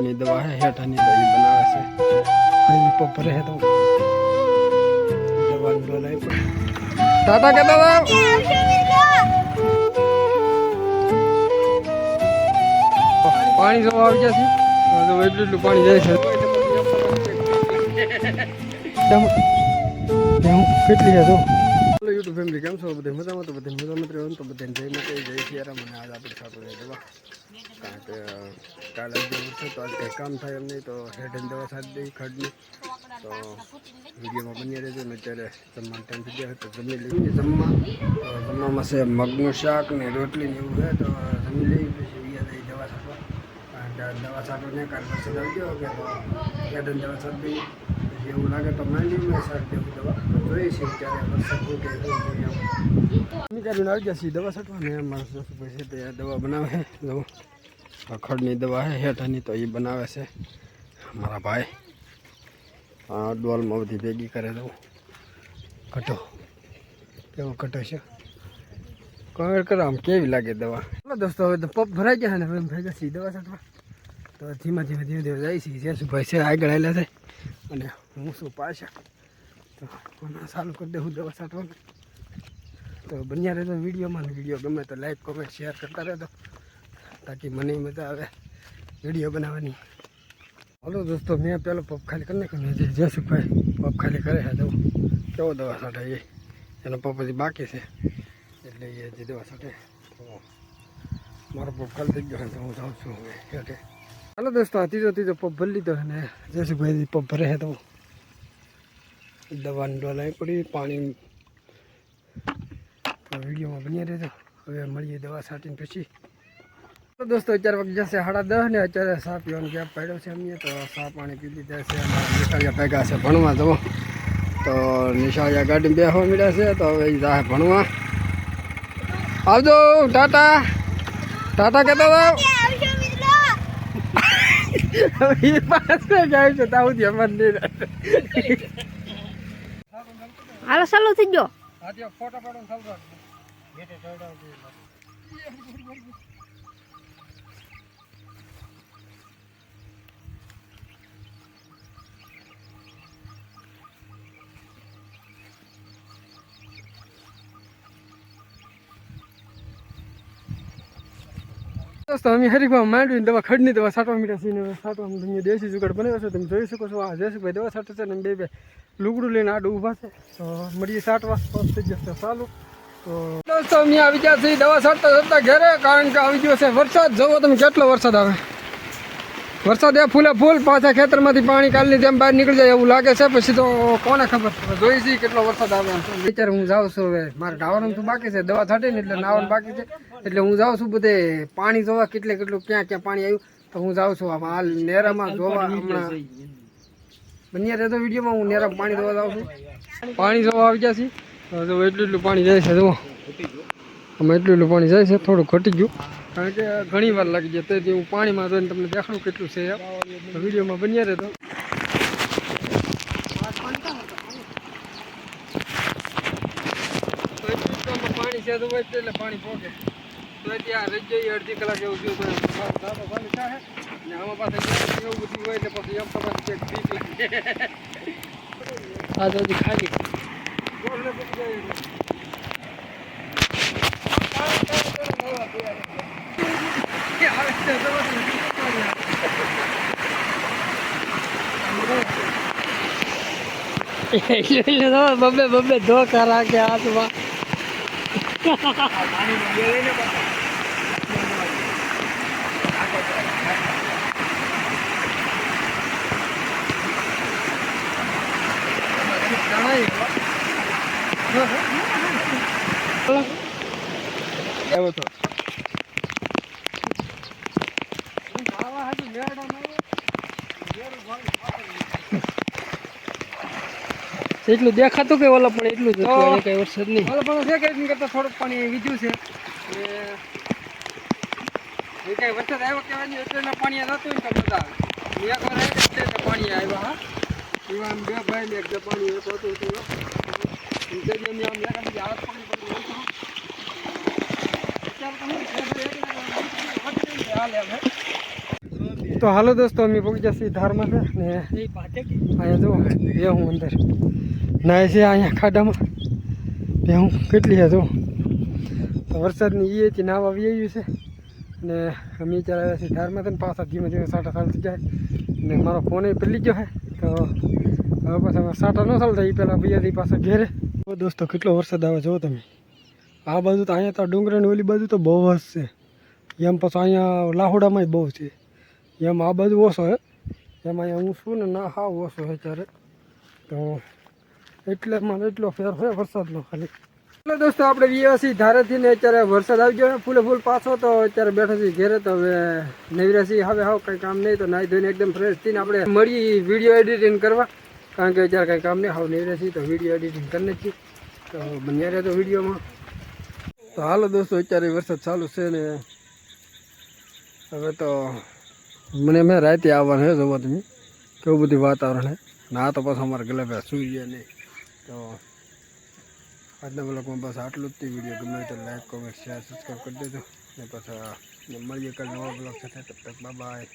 ખડની દવા હે હેઠાની એ બનાવે છે. અહીં પપ્પ હે તો દવા પણ ટાટા કે દાદા પાણી જો આવી જશે. તો એટલું એટલું પાણી જાય છે. કેટલી છે તો? ફેમિલી કેમ છો? બધે મજામાં? તો બધે મજામાં રહ્યો તો બધાને જય માતા જય સિયારામ અને આજ આપણે છાપું રહે દવા કારણ કે કાલે છે, તો આજ કંઈ કામ થાય એમ નહીં. તો હેડ એન્ડ દવા સાથ દઈ ખડની. તો વિડીયોમાં બની રહેજો. ને અત્યારે જમવાનું ટાઈમ થઈ ગયા તો જમી લઈએ. જમવા જમવામાં છે મગનું શાક ને રોટલી ને એવું છે. તો જમી લઈ પછી ઉયા દઈ દવા દવા છાંટવા ને કાલ વરસાદ આવી ગયો કે હેડ એન્ડ દવા સાથ દઈએ એવું લાગે તો માંડી મેં સાટ દેવું. જોઈએ છીએ ત્યારે વરસાદ શું કે એમ આવી જશે દવા છાંટવા ને મારા જસુભાઈ છે તે દવા બનાવે. દવા ખડની દવા છે હેઠની તો એ બનાવે છે. મારા ભાઈ, આ ડોલમાં બધી ભેગી કરે દઉં કટો કેવો કટો છે? કમેન્ટ કરો આમ કેવી લાગે દવા? દોસ્તો, હવે તો પપ ભરાઈ ગયા ને ભરાઈ જશે દવા છાંટવા. તો ધીમે ધીમે ધીમે ધીમે જાય છે. જસુભાઈ છે, આગળ આવેલા છે. અને હું શું પાછા તો ચાલુ કરી દઉં દવા છાંટવાનું તો બન્યા રહેતો વિડીયોમાં વીડિયો ગમે તો લાઈક કોમેન્ટ શેર કરતા રહેતો તાકી મને મજા આવે વીડિયો બનાવવાની. હલો દોસ્તો, મેં પેલો પપ ખાલી કરી છે જે જસુભાઈ પપ ખાલી કરે છે તો કેવો દવા છાંટે એ? એનો પપ હજી બાકી છે. એટલે એ જે દવા છાંટે તો મારો પપ ખાલી થઈ ગયો તો હું જાઉં છું હવે એટલે હાલો દોસ્તો આ ત્રીજો ત્રીજો પપ ભરી લીધો અને જસુભાઈ પપ ભરે છે તો. દવાની ડોલાઈ પડી, પાણી તો વિડીયોમાં બની રહેજો. હવે મળીએ દવા છાંટીને પછી. તો દોસ્તો, અત્યારે વાગી જશે સાડા દસ ને અત્યારે ચા પીવાનો ગેપ પડ્યો છે અમે તો ચા પાણી પી લીધા છે. નિશાળિયા ભેગા છે ભણવા જવો તો નિશાળિયા ગાડી બેસવા મળ્યા છે, તો હવે જાય ભણવા. આવજો, ટાટા. ટાટા કહેતા હતા. એ પાસે જાય છે તાવું નહીં રહે. હાલો ચાલુ થઈ ગયો ત્યાં ફોટા પાડો દોસ્તો અમે હરીફા માંડવી દવા ખડની દવા સાટવા મીઠા છીએ સાટવા તમે દેશી જુગાડ બનાવ્યો છે. તમે જોઈ શકો છો, આ જયેશભાઈ દવા સાટે છે ને બે બે લુગડું લઈને આડું ઊભા છે. તો મળીએ સાટવા પાસ થઈ જશે ચાલુ. તો દોસ્તો, અમે આવી ગયા છીએ દવા છાંટતા છાંટતા ઘરે, કારણ કે આવી ગયો છે વરસાદ. જવો તમે કેટલો વરસાદ આવે. વરસાદ એ ફૂલે ફૂલ, પાછા ખેતરમાંથી પાણી કાલની જેમ બહાર નીકળી જાય એવું લાગે છે. પછી તો કોને ખબર? જોઈ છે કેટલો વરસાદ આવે અત્યારે હું જાઉં છું હવે, મારે નાવાનું તો બાકી છે, દવા છાંટી ને એટલે નાવાનું બાકી છે. એટલે હું જાઉં છું બધે પાણી જોવા, કેટલે કેટલું, ક્યાં ક્યાં પાણી આવ્યું, તો હું જાઉં છું હાલ નેરામાં જોવા હમણાં. બન્યા રહેતો વિડીયોમાં, હું નેરામાં પાણી જોવા જાઉં છું. પાણી જોવા આવી ગયા છીએ. તો એટલું એટલું પાણી જાય છે, જુઓ. આમાં એટલું એટલું પાણી જાય છે થોડું ઘટી ગયું. કારણ કે ઘણી વાર લાગી જાય. તેથી હું પાણીમાં જોઈને તમને દેખાડું કેટલું છે. એમ. તો વિડીયોમાં બન્યા રહેતો તો એટલું જ આમાં પાણી છે તો હોય જ એટલે પાણી પોકે તો ત્યાં રહી જઈએ અડધી કલાક એવું થયું તો સારું દાદા પાણી થાય ને આમાં પાસે એવું બધું હોય એટલે પછી એમ તો પાછી કંઈક બીક લાગે. આ તો હજી ખાલી ગોળને પછી જાય બબે બબે ધોકા રાખે હાથમાં આવ્યો તો. એટલું દેખાતું કે ઓલા પણ એટલું જ હતું કઈ વરસાદ નહીં. ઓલા પણ છે કઈ કરતા થોડુંક પાણી વીજ્યું છે. એ કઈ વરસાદ આવ્યો કહેવાય નહીં એટલે પાણી જતું ને તો બધા. એક વાર આવ્યું એટલે પાણી આવ્યા હા. એવા બે ભાઈ ને એક પાણી એક હતું હતું આમ પાણી હતું તો હાલે તો હાલો દોસ્તો અમે પહોંચ્યા છીએ ધારમાં ને અહીંયા જો બે હું અંદર. નાય છે અહીંયા ખાડામાં બે હું કેટલી જો. તો વરસાદની એ થી નાવ આવી આવ્યું છે. ને અમે ત્યારે આવ્યા છીએ ધારમાં તો પાછા ધીમે ધીમે સાટા ચાલુ થઈ જાય. ને મારો ફોન એ પેલી ગયો હે. તો હવે પાછા સાટા ન ચાલતા એ પહેલાં ભૈયાથી પાછા ઘેરે. દોસ્તો, કેટલો વરસાદ આવે જો તમે? આ બાજુ તો અહીંયા તો ડુંગરાની ઓલી બાજુ તો બહુ જ છે. એમ પછી અહીંયા લાહોડામાંય બહુ છે. એમ આ બાજુ ઓછો હે એમ અહીંયા હું છું ને ના હાવ ઓછો હે ત્યારે તો એટલે મને એટલો ફેર હોય વરસાદનો ખાલી. એટલે દોસ્તો, આપણે વિયાસી ધારેથી ને અત્યારે વરસાદ આવી ગયો છે. ફૂલે ફૂલ પાછો તો અત્યારે બેઠા છીએ ઘેરે તો હવે નવીરાસી હવે હાવ કંઈ કામ નહીં. તો નાહી ધોઈને એકદમ ફ્રેશ થઈને આપણે મળી વીડિયો એડિટિંગ કરવા. કારણ કે અત્યારે કંઈ કામ નહીં. આવો નવીરાસી તો વીડિયો એડિટિંગ કરી નથી તો બન્યા રહે તો વિડીયોમાં તો હાલો દોસ્તો, અત્યારે વરસાદ ચાલુ છે ને હવે તો મને મેં રાતે આવવાનું છે જોવા તમે કેવું બધું વાતાવરણ છે? ના તો પાછું અમારે ગલે સૂર્ય નહીં. તો આજના બ્લોગમાં બસ આટલું જ તે વીડિયો ગમે તો લાઈક કોમેન્ટ શેર સબસ્ક્રાઈબ કરી દેજો. ને પછી મળીએ કાલે નવા બ્લોગ સાથે. તબ તક બાય